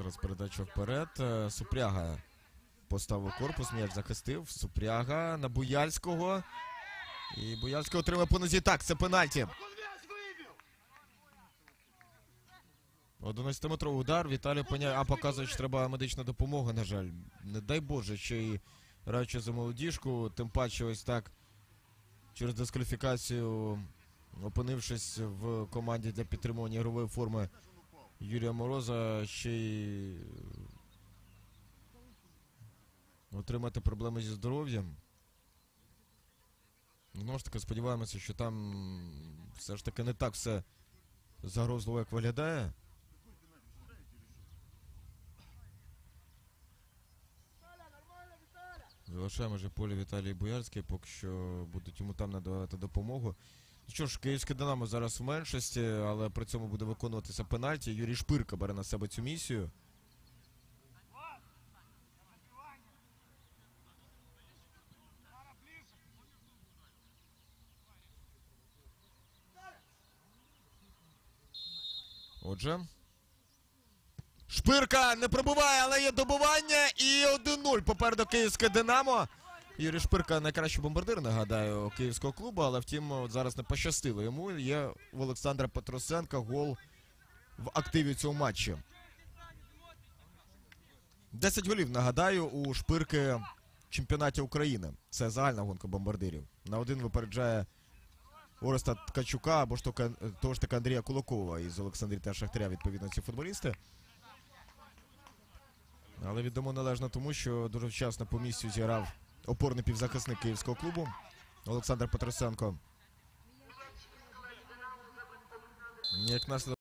Зараз передача вперед. Е, Супряга поставив корпус, м'яч захистив. Супряга на Буяльського. І Буяльський отримає по нозі. Так, це пенальті. 11-метровий удар. Віталій Пеня. А показує, що треба медична допомога, на жаль. Не дай Боже, ще й граючи за молодіжку, тим паче ось так через дискваліфікацію, опинившись в команді для підтримування ігрової форми Юрія Мороза, ще й отримати проблеми зі здоров'ям. Знову ж таки, сподіваємося, що там все ж таки не так все загрозливо, як виглядає. Залишаємо вже поле Віталій Боярський, поки що будуть йому там надавати допомогу. Що ж, київське Динамо зараз в меншості, але при цьому буде виконуватися пенальті. Юрій Шпирка бере на себе цю місію. Отже. Шпирка не пробуває, але є добування. І 1-0 попереду київське Динамо. Юрій Шпирка найкращий бомбардир, нагадаю, київського клубу, але втім, от зараз не пощастило йому. Є у Олександра Петросенка гол в активі цього матчі. 10 голів, нагадаю, у Шпирки чемпіонаті України. Це загальна гонка бомбардирів. На один випереджає Ореста Ткачука або ж то того ж таки Андрія Кулакова із Олександрії та Шахтаря, відповідно, ці футболісти. Але відомо належно тому, що дуже вчасно по місцю зіграв опорний півзахисник київського клубу Олександр Петросенко. Як наслідок